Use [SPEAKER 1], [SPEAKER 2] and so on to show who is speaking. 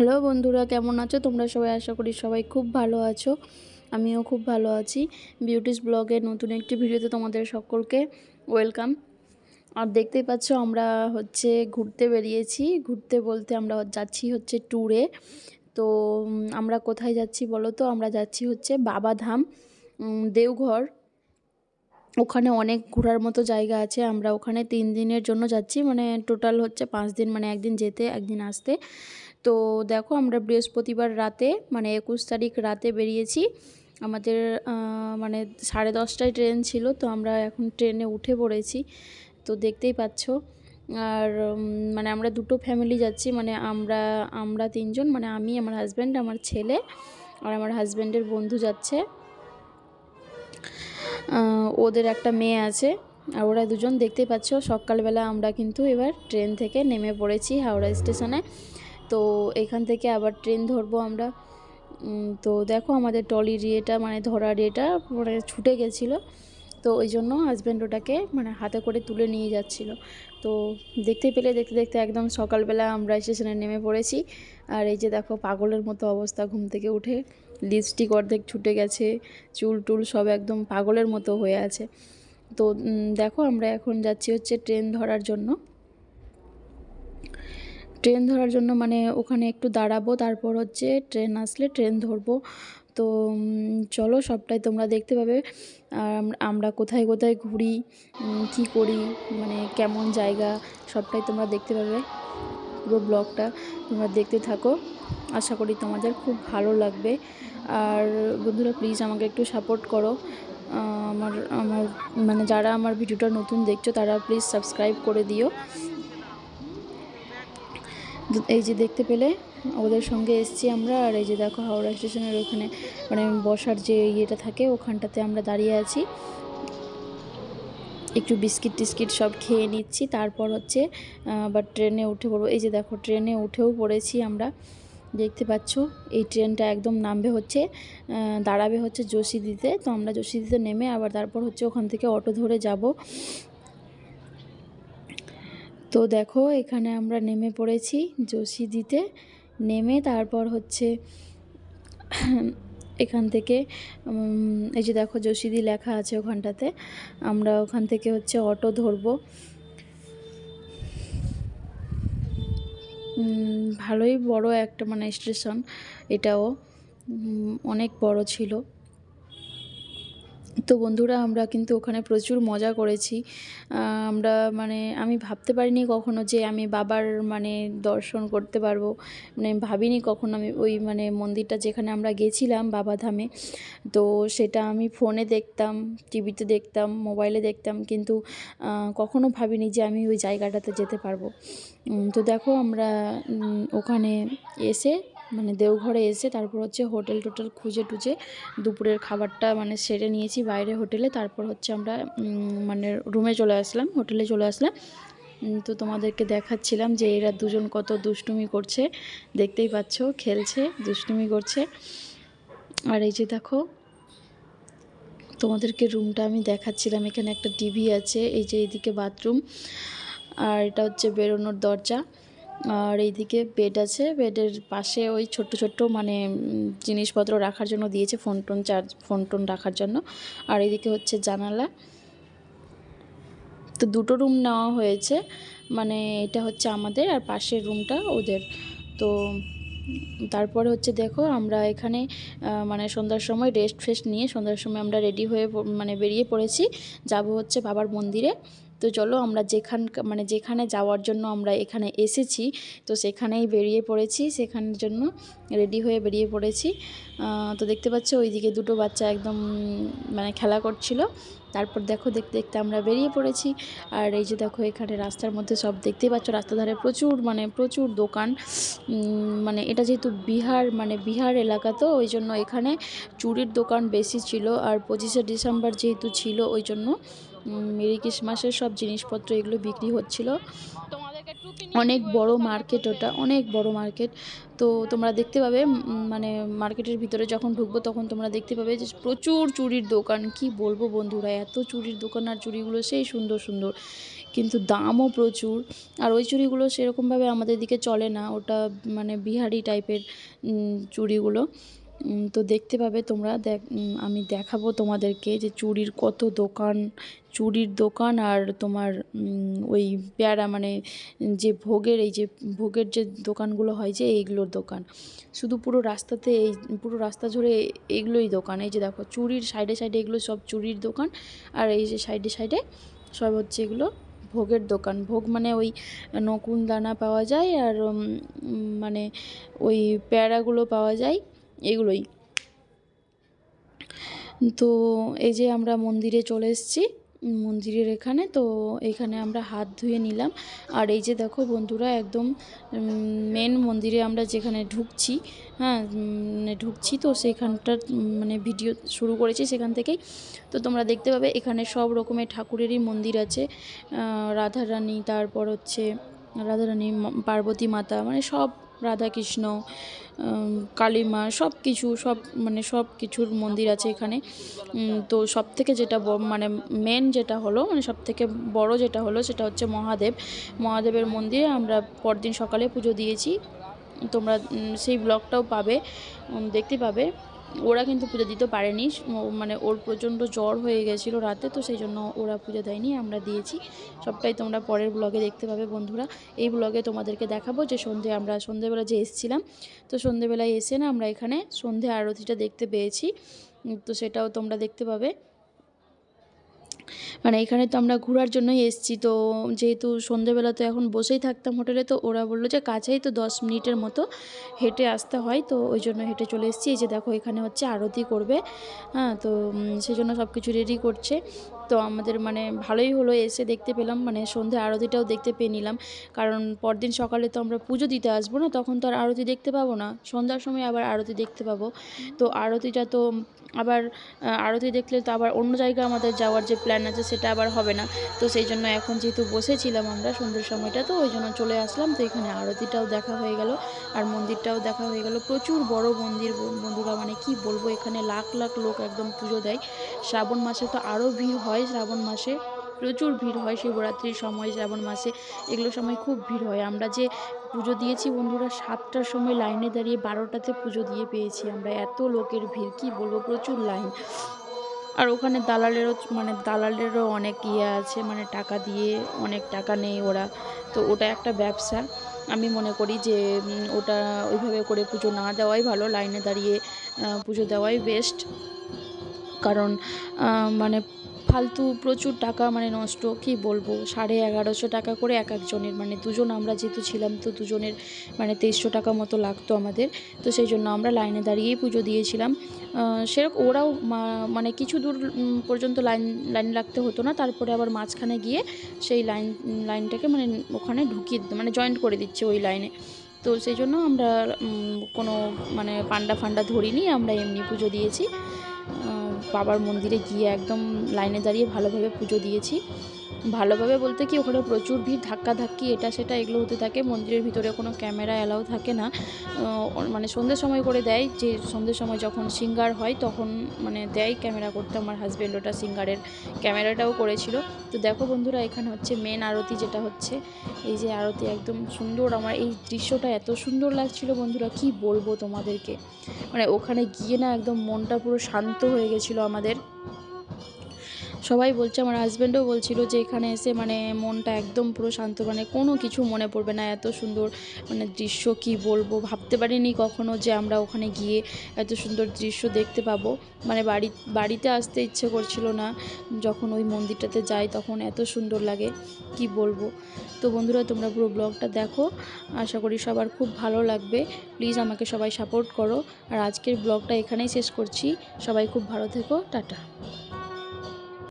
[SPEAKER 1] Hello বন্ধুরা, কেমন আছো? তোমরা সবাই আশা করি সবাই খুব ভালো আছো। আমিও খুব ভালো আছি। বিউটিস ব্লগের নতুন একটি ভিডিওতে তোমাদের সকলকে ওয়েলকাম আর দেখতেই পাচ্ছ, আমরা হচ্ছে ঘুরতে বেরিয়েছি। ঘুরতে বলতে আমরা যাচ্ছি হচ্ছে ট্যুরে তো আমরা কোথায় যাচ্ছি বলো তো? আমরা যাচ্ছি হচ্ছে বাবাধাম দেওঘর। ওখানে অনেক ঘোরার মতো জায়গা আছে। আমরা ওখানে তিন দিনের জন্য যাচ্ছি। মানে টোটাল হচ্ছে পাঁচ দিন মানে একদিন যেতে, একদিন আসতে। তো দেখো আমরা বৃহস্পতিবার রাতে মানে একুশ তারিখ রাতে বেরিয়েছি। আমাদের মানে সাড়ে দশটায় ট্রেন ছিল, তো আমরা এখন ট্রেনে উঠে পড়েছি। তো দেখতেই পাচ্ছ। আর মানে আমরা দুটো ফ্যামিলি যাচ্ছি মানে আমরা আমরা তিনজন মানে আমি, আমার হাজব্যান্ড আমার ছেলে আর আমার হাজব্যান্ডের বন্ধু যাচ্ছে। ওদের একটা মেয়ে আছে আর ওরা দুজন, দেখতেই পাচ্ছ। সকালবেলা আমরা কিন্তু এবার ট্রেন থেকে নেমে পড়েছি হাওড়া স্টেশনে। তো এখান থেকে আবার ট্রেন ধরবো আমরা। তো দেখো আমাদের টলির ইয়েটা মানে ধরার ইয়েটা মানে ছুটে গেছিল। তো ওই জন্য হাজব্যান্ড ওটাকে মানে হাতে করে তুলে নিয়ে যাচ্ছিল। তো দেখতে পেলে, দেখতে দেখতে একদম সকালবেলা আমরা স্টেশনে নেমে পড়েছি। আর এই যে দেখো পাগলের মতো অবস্থা ঘুম থেকে উঠে। লিপস্টিক অর্ধেক ছুটে গেছে, চুল টুল সব একদম পাগলের মতো হয়ে আছে। তো দেখো আমরা এখন যাচ্ছি হচ্ছে ট্রেন ধরার জন্য। ট্রেন ধরার জন্য মানে ওখানে একটু দাঁড়াবো, তারপর হচ্ছে ট্রেন আসলে ট্রেন ধরবো। তো চলো সবটাই তোমরা দেখতে পাবে। আর আমরা কোথায় কোথায় ঘুরি কী করি মানে কেমন জায়গা, সবটাই তোমরা দেখতে পাবে। পুরো ব্লগটা তোমরা দেখতে থাকো। আশা করি তোমাদের খুব ভালো লাগবে। আর বন্ধুরা প্লিজ আমাকে একটু সাপোর্ট করো। আমার আমার মানে যারা আমার ভিডিওটা নতুন দেখছ, তারা প্লিজ সাবস্ক্রাইব করে দিও। এই যে দেখতে পেলে, ওদের সঙ্গে এসছি আমরা, আর এই যে দেখো হাওড়া স্টেশনের ওখানে মানে বসার যে ইয়েটা থাকে, ওখানটাতে আমরা দাঁড়িয়ে আছি। একটু বিস্কিট টিস্কিট সব খেয়ে নিচ্ছি, তারপর হচ্ছে আবার ট্রেনে উঠে পড়ব। এই যে দেখো, ট্রেনে উঠেও পড়েছি আমরা। দেখতে পাচ্ছ, এই ট্রেনটা একদম নামবে হচ্ছে দাঁড়াবে হচ্ছে যোশীদিতে। তো আমরা যোশীদিতে নেমে আবার তারপর হচ্ছে ওখান থেকে অটো ধরে যাব। তো দেখো, এখানে আমরা নেমে পড়েছি যোশীদিতে নেমে তারপর হচ্ছে এখান থেকে এই যে দেখো যোশীদি লেখা আছে ওখানটাতে, আমরা ওখান থেকে হচ্ছে অটো ধরবো। ভালোই বড় একটা মানে স্টেশন এটাও অনেক বড় ছিল। তো বন্ধুরা, আমরা কিন্তু ওখানে প্রচুর মজা করেছি। আমরা মানে আমি ভাবতে পারিনি কখনো যে আমি বাবার মানে দর্শন করতে পারব। মানে ভাবিনি কখনো আমি ওই মানে মন্দিরটা যেখানে আমরা গেছিলাম বাবা ধামে। তো সেটা আমি ফোনে দেখতাম, টিভিতে দেখতাম, মোবাইলে দেখতাম, কিন্তু কখনো ভাবিনি যে আমি ওই জায়গাটাতে যেতে পারব। তো দেখো আমরা ওখানে এসে মানে দেওঘরে এসে তারপর হচ্ছে হোটেল টোটেল খুঁজে টুজে দুপুরের খাবারটা মানে সেরে নিয়েছি বাইরে হোটেলে। তারপর হচ্ছে আমরা মানে রুমে চলে আসলাম, হোটেলে চলে আসলাম। তো তোমাদেরকে দেখাচ্ছিলাম যে এরা দুজন কত দুষ্টুমি করছে। দেখতেই পাচ্ছ, খেলছে, দুষ্টুমি করছে। আর এই যে দেখো, তোমাদেরকে রুমটা আমি দেখাচ্ছিলাম। এখানে একটা টিভি আছে, এই যে এইদিকে বাথরুম। আর এটা হচ্ছে বেরোনোর দরজা। আর এইদিকে বেড আছে। বেডের পাশে ওই ছোট্ট ছোট্ট মানে জিনিসপত্র রাখার জন্য দিয়েছে phone tone charge phone tone রাখার জন্য। আর এইদিকে হচ্ছে জানালা। তো দুটো রুম নেওয়া হয়েছে। মানে এটা হচ্ছে আমাদের আর পাশের রুমটা ওদের। তো তারপরে হচ্ছে দেখো, আমরা এখানে মানে সন্ধ্যার সময় রেস্ট ফেস্ট নিয়ে সন্ধ্যার সময় আমরা রেডি হয়ে মানে বেরিয়ে পড়েছি। যাব হচ্ছে বাবার মন্দিরে। তো চলো আমরা যেখান মানে যেখানে যাওয়ার জন্য আমরা এখানে এসেছি, তো সেখানেই বেরিয়ে পড়েছি, সেখানের জন্য রেডি হয়ে বেরিয়ে পড়েছি। তো দেখতে পাচ্ছ ওইদিকে দুটো বাচ্চা একদম মানে খেলা করছিল। তারপর দেখো দেখতে দেখতে আমরা বেরিয়ে পড়েছি। আর এই যে দেখো এখানে রাস্তার মধ্যে সব দেখতেই পাচ্ছ, রাস্তার ধারে প্রচুর মানে প্রচুর দোকান। মানে এটা যেহেতু বিহার মানে বিহার এলাকা তো, ওই জন্য এখানে চুড়ির দোকান বেশি ছিল। আর পঁচিশে ডিসেম্বর যেহেতু ছিল, ওই জন্য মেরি ক্রিসমাসের সব জিনিসপত্র এগুলো বিক্রি হচ্ছিল। অনেক বড় মার্কেট ওটা অনেক বড় মার্কেট। তো তোমরা দেখতে পাবে মানে মার্কেটের ভিতরে যখন ঢুকবো তখন তোমরা দেখতে পাবে যে প্রচুর চুড়ির দোকান। কি বলব বন্ধুরা এত চুড়ির দোকান আর চুড়িগুলো সেই সুন্দর সুন্দর। কিন্তু দামও প্রচুর। আর ওই চুড়িগুলো সেরকমভাবে আমাদের দিকে চলে না। ওটা মানে বিহারি টাইপের উম, তো দেখতে পাবে তোমরা, দেখ আমি দেখাবো তোমাদেরকে যে চুড়ির কত দোকান, চুড়ির দোকান আর তোমার ওই প্যারা মানে যে ভোগের, এই যে ভোগের যে দোকানগুলো হয় যে এইগুলোর দোকান। শুধু পুরো রাস্তাতে এই, পুরো রাস্তা জুড়ে এইগুলোই দোকান। এই যে দেখো, চুড়ির সাইডে সাইডে এগুলো সব চুড়ির দোকান আর এই যে সাইডে সাইডে সব হচ্ছে এগুলো ভোগের দোকান। ভোগ মানে ওই নকুন দানা পাওয়া যায় আর মানে ওই প্যারাগুলো পাওয়া যায়। এগুলোই। তো এই যে আমরা মন্দিরে চলে এসেছি, মন্দিরের এখানে, তো এখানে আমরা হাত ধুয়ে নিলাম। আর এই যে দেখো বন্ধুরা, একদম মেন মন্দিরে আমরা যেখানে ঢুকছি হ্যাঁ মানে ঢুকছি, তো সেখানটার মানে ভিডিও শুরু করেছি সেখান থেকেই। তো তোমরা দেখতে পাবে এখানে সব রকমের ঠাকুরেরই মন্দির আছে। রাধারানী, তারপর হচ্ছে, রাধারানী পার্বতী মাতা মানে সব রাধাকৃষ্ণ কালীমা সব কিছু সব মানে সব কিছুর মন্দির আছে এখানে। তো সব থেকে যেটা মানে মেন যেটা হলো মানে সব থেকে বড় যেটা হলো, সেটা হচ্ছে মহাদেব। মহাদেবের মন্দিরে আমরা পরদিন সকালে পুজো দিয়েছি। তোমরা সেই ব্লগটাও পাবে দেখতে পাবে। ওরা কিন্তু পুজো দিতে পারেনি। মানে ওর প্রচণ্ড জ্বর হয়ে গেছিল রাতে, তো সেই জন্য ওরা পুজো দেয়নি, আমরা দিয়েছি। সবটাই তোমরা পরের ব্লগে দেখতে পাবে বন্ধুরা। এই ব্লগে তোমাদেরকে দেখাবো যে সন্ধে আমরা সন্ধেবেলা যে এসেছিলাম, তো সন্ধেবেলায় এসে না আমরা এখানে সন্ধে আরতিটা দেখতে পেয়েছি। তো সেটাও তোমরা দেখতে পাবে। মানে এখানে তো আমরা ঘোরার জন্যই এসেছি। তো যেহেতু সন্ধেবেলা তো এখন বসেই থাকতাম হোটেলে, তো ওরা বলল যে কাছেই তো দশ মিনিটের মতো হেঁটে আসতে হয়। তো ওই জন্য হেঁটে চলে এসেছি। এই যে দেখো এখানে হচ্ছে আরতি করবে। হ্যাঁ তো সেই জন্য সব কিছু রেডি করছে। তো আমাদের মানে ভালোই হলো, এসে দেখতে পেলাম মানে সন্ধে আরতিটাও দেখতে পেয়ে নিলাম। কারণ পরদিন সকালে তো আমরা পুজো দিতে আসব না, তখন তো আর আরতি দেখতে পাবো না। সন্ধ্যার সময় আবার আরতি দেখতে পাবো। তো আরতিটা তো আবার আরতি দেখলে তো আবার অন্য জায়গায় আমাদের যাওয়ার যে প্ল্যান আছে সেটা আবার হবে না। তো সেই জন্য এখন যেহেতু বসেছিলাম আমরা সন্ধ্যের সময়টা, তো ওই জন্য চলে আসলাম। তো এখানে আরতিটাও দেখা হয়ে গেল আর মন্দিরটাও দেখা হয়ে গেল। প্রচুর বড় মন্দির, বন্ধুরা মানে কি বলব, এখানে লাখ লাখ লোক একদম পুজো দেয়। শ্রাবণ মাসে তো আরও ভিড় হয়। শ্রাবণ মাসে। প্রচুর ভিড় হয় শিবরাত্রির সময়, শ্রাবণ মাসে। এগুলো সময় খুব ভিড় হয়। আমরা যে পুজো দিয়েছি বন্ধুরা, সাতটার সময় লাইনে দাঁড়িয়ে বারোটাতে পুজো দিয়ে পেয়েছি আমরা। এত লোকের ভিড়, কি বলব? প্রচুর লাইন। আর ওখানে দালালেরও মানে দালালেরও অনেক ইয়ে আছে মানে টাকা দিয়ে অনেক টাকা নেই ওরা। তো ওটা একটা ব্যবসা। আমি মনে করি যে ওটা ওইভাবে করে পুজো না দেওয়াই ভালো। লাইনে দাঁড়িয়ে পুজো দেওয়াই বেস্ট। কারণ মানে ফালতু প্রচুর টাকা মানে নষ্ট, কি বলব? সাড়ে এগারোশো টাকা করে এক একজনের মানে দুজন আমরা যেহেতু ছিলাম তো দুজনের মানে তেইশশো টাকা মতো লাগতো আমাদের। তো সেই জন্য আমরা লাইনে দাঁড়িয়েই পুজো দিয়েছিলাম। সেরকম ওরাও মানে কিছু দূর পর্যন্ত লাইন লাইন লাগতে হতো না। তারপরে আবার মাঝখানে গিয়ে সেই লাইন, লাইনটাকে মানে ওখানে ঢুকিয়ে দিত- মানে জয়েন্ট করে দিচ্ছে ওই লাইনে। তো সেই জন্য আমরা কোনো মানে পান্ডা ফান্ডা ধরিনি, আমরা এমনি পুজো দিয়েছি। বাবার মন্দিরে গিয়ে একদম লাইনে দাঁড়িয়ে ভালোভাবে পুজো দিয়েছি। ভালোভাবে বলতে কি ওখানে প্রচুর ভিড় ধাক্কা ধাক্কি এটা সেটা এগুলো হতে থাকে। মন্দিরের ভিতরে কোনো ক্যামেরা অ্যালাউ থাকে না। মানে সন্ধ্যের সময় করে দেয়, যে সন্ধ্যের সময় যখন সিঙ্গার হয় তখন মানে দেয় ক্যামেরা করতে। আমার হাজব্যান্ড ওটা সিঙ্গারের ক্যামেরাটাও করেছিল। তো দেখো বন্ধুরা, এখানে হচ্ছে মেন আরতি যেটা হচ্ছে। এই যে আরতি একদম সুন্দর। আমার এই দৃশ্যটা এত সুন্দর লাগছিল বন্ধুরা, কি বলব তোমাদেরকে? মানে ওখানে গিয়ে না একদম মনটা পুরো শান্ত হয়ে গেছিল আমাদের। সবাই বলছে, আমার হাজব্যান্ডও বলছিল যে এখানে এসে মানে মনটা একদম পুরো শান্ত মানে কোনো কিছু মনে পড়বে না, এত সুন্দর মানে দৃশ্য কি বলব? ভাবতে পারিনি কখনো যে আমরা ওখানে গিয়ে এত সুন্দর দৃশ্য দেখতে পাবো। মানে বাড়ি, বাড়িতে আসতে ইচ্ছে করছিল না, যখন ওই মন্দিরটাতে যাই তখন এত সুন্দর লাগে, কি বলব? তো বন্ধুরা, তোমরা পুরো ব্লগটা দেখো, আশা করি সবার খুব ভালো লাগবে। প্লিজ আমাকে সবাই সাপোর্ট করো। আর আজকের ব্লগটা এখানেই শেষ করছি। সবাই খুব ভালো থেকো, টাটা।